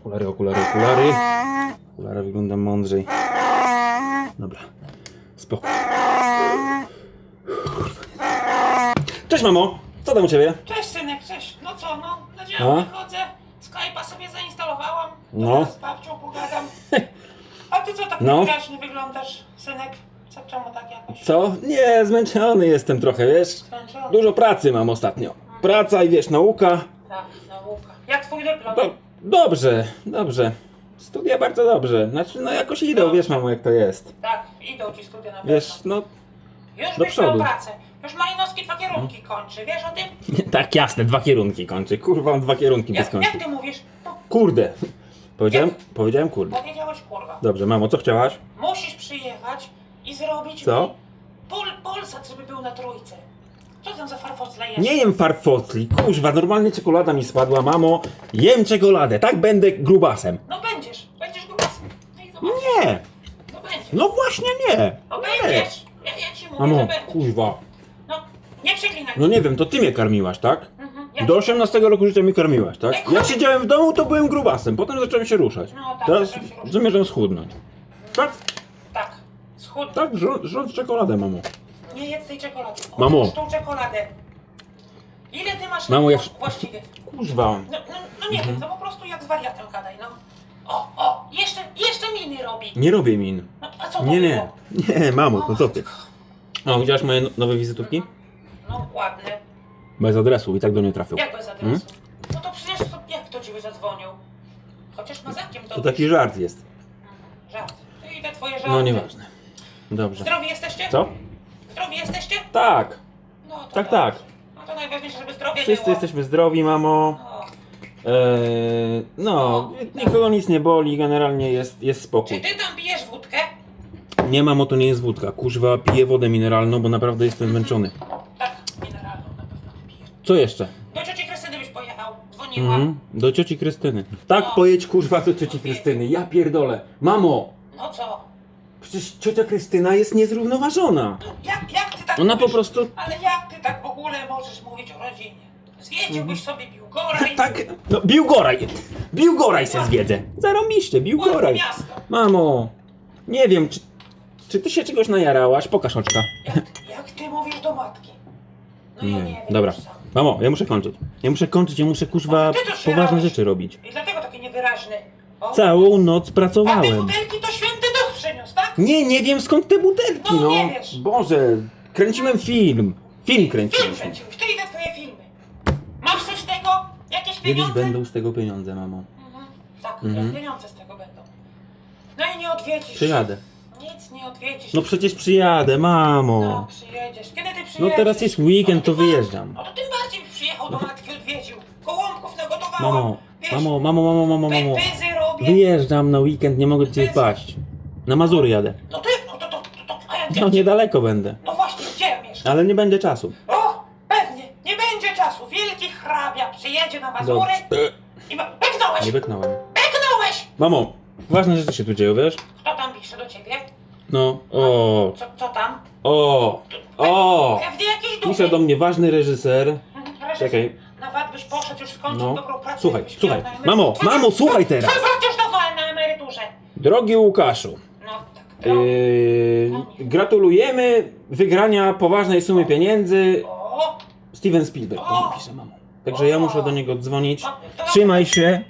Okulary, okulary, okulary. Okulary wyglądam mądrzej. Dobra. Spoko. Cześć mamo! Co tam u ciebie? Cześć synek, cześć. No co, no, na A? działkę chodzę, Skype'a sobie zainstalowałam, No. no. z babcią pogadam. A ty co tak No. no. wyraźnie wyglądasz, synek? Co, czemu tak jakoś Co? Nie, zmęczony jestem trochę, wiesz? skończyłam? Dużo pracy mam ostatnio. Praca i wiesz, nauka. Tak, nauka. Jak twój dyplom? Do, dobrze, dobrze. Studia bardzo dobrze. Znaczy, no jakoś idą, wiesz mamo jak to jest. Tak, idą ci studia na pewno. Wiesz, no Już do przodu. pracę. Już Malinowski dwa kierunki kończy, wiesz o tym? tak jasne, dwa kierunki kończy. Kurwa, on dwa kierunki by Jak, skończył. jak ty mówisz? No, Kurde. Powiedziałem, powiedziałem kurde. powiedziałeś kurwa. Dobrze, mamo, co chciałaś? Co? mi pol, polsat, żeby był na trójce. Co tam za farfocle jest? Nie jem farfocli, kuźwa, normalnie czekolada mi spadła, mamo. Jem czekoladę, tak będę grubasem. No będziesz, będziesz grubasem. No i zobacz. Nie, No będziesz. no właśnie nie. No będziesz. Ja, ja ci mówię, Mamo, będziesz. kuźwa. No, nie przeklinaj. No nie wiem, to ty mnie karmiłaś, tak? Mhm. Ja... Do 18 roku życia mnie karmiłaś, tak? Jak siedziałem w domu, to byłem grubasem, potem zacząłem się ruszać. No tak, Teraz zacząłem się ruszać. zamierzam schudnąć. Tak, tak, żrąc czekoladę, mamo. Nie jedz tej czekolady. Mamo. Odłóż tą czekoladę. Ile ty masz Mamo, jak- właściwie? Kuźwa. No, no, no nie Mhm. wiem, to po prostu jak z wariatem gadaj, no. O, o, jeszcze, jeszcze miny robi. Nie robię min. No, a co to Nie, nie. było? Nie, mamo, no co ty? O, widziałaś moje no- nowe wizytówki? No ładne. Bez adresu i tak do mnie trafił. Jak bez adresu? Hmm? No to przecież to, jak to ci zadzwonił? Chociaż mazakiem to... To taki żart jest. Żart. Idę twoje żarty. No nieważne. Dobrze. Zdrowi jesteście? Co? Zdrowi jesteście? Tak, No to tak, dobrze. tak. No to najważniejsze, żeby zdrowie Wszyscy było. jesteśmy zdrowi, mamo. No. Eee, no, nikogo nic nie boli, generalnie jest, jest Czy spokój. ty tam pijesz wódkę? Nie, mamo, to nie jest wódka. Kuźwa, piję wodę mineralną, bo naprawdę jestem zmęczony. Tak, mineralną na pewno pijesz. Co jeszcze? Do cioci Krystyny byś pojechał. Dzwoniła. Mhm, do cioci Krystyny. Tak, No. pojedź kurwa do cioci Krystyny. Ja pierdolę. Mamo, No co? Przecież ciocia Krystyna jest niezrównoważona. No, jak, jak ty tak Ona po mówisz? prostu... Ale jak ty tak w ogóle możesz mówić o rodzinie? Zwiedziłbyś sobie Biłgoraj? Tak, no Biłgoraj. Biłgoraj se zwiedzę. Zarąbiście, Biłgoraj. miasto. Mamo, nie wiem, czy, czy ty się czegoś najarałaś? Pokaż oczka. Jak, jak ty mówisz do matki? No ja nie wiem. Dobra. sam. Mamo, ja muszę kończyć. Ja muszę kończyć, ja muszę Ty to się poważne rzeczy robić. I dlatego taki niewyraźny. O. Całą noc A te pracowałem. butelki to Nie, nie wiem skąd te butelki, No, no. nie wiesz. Boże, kręciłem film. Film Film kręciłem. kręciłeś, ty i te twoje filmy. Masz coś z tego? Jakieś Kiedyś pieniądze? będą z tego pieniądze, mamo. Mhm. Tak, Mhm. pieniądze z tego będą. No i nie odwiedzisz. Przyjadę. Nic nie odwiedzisz. No przecież przyjadę, No, mamo. przyjedziesz. Kiedy ty przyjedziesz? No teraz jest weekend, to No wyjeżdżam. No to tym bardziej przyjechał do matki, odwiedził. Gołąbków nagotowałam. Mamo, Wiesz, mamo, mamo, mamo, mamo, mamo. Robię. Wyjeżdżam na weekend, nie mogę cię wpaść. Na Mazury jadę. No ty, no to, to, to, to, a ja gdzie? No niedaleko będę. No właśnie, gdzie mieszkasz? Ale nie będzie czasu. O, pewnie, nie będzie czasu. Wielki hrabia przyjedzie na Mazury Dobrze. i... ma- Beknąłeś! Nie beknąłem. Beknąłeś! Mamo, ważne rzeczy się tu dzieją, wiesz? Kto tam pisze do ciebie? No, o, Co, co tam? o, o. Pewnie jakiś duch. Pisze do mnie ważny reżyser. Czekaj. Nawet byś poszedł już skończył No. dobrą pracę. Słuchaj, byś słuchaj. na. Mamo, mamo, słuchaj teraz. Twój brat już dawno na emeryturze. Drogi Łukaszu. Yy, gratulujemy wygrania poważnej sumy pieniędzy. Steven Spielberg mnie pisze, mamo. Także ja muszę do niego dzwonić. to- to- Trzymaj się,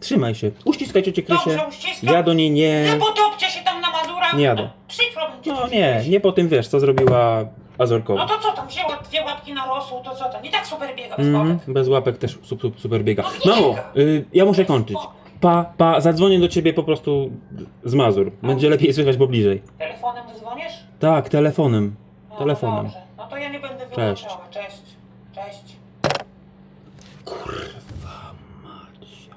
trzymaj się. Uściskaj ciocię Krysię. dobrze uściskam. Ja do niej Nie nie... potopcie się tam na Mazurach. Nie jadę. No, Przykro będzie. No nie, nie po tym wiesz, co zrobiła Azorkowa. No to co tam, wzięła dwie łapki na rosół, to co tam? I tak super biega bez Mhm, łapek. bez łapek też su- su- super biega. No y, ja muszę kończyć pa, pa, zadzwonię do ciebie po prostu z Mazur. Będzie lepiej słychać, bo bliżej. Telefonem dzwonisz? Tak, telefonem. No, no telefonem. dobrze. No to ja nie będę Cześć. Cześć. Cześć. Kurwa macia.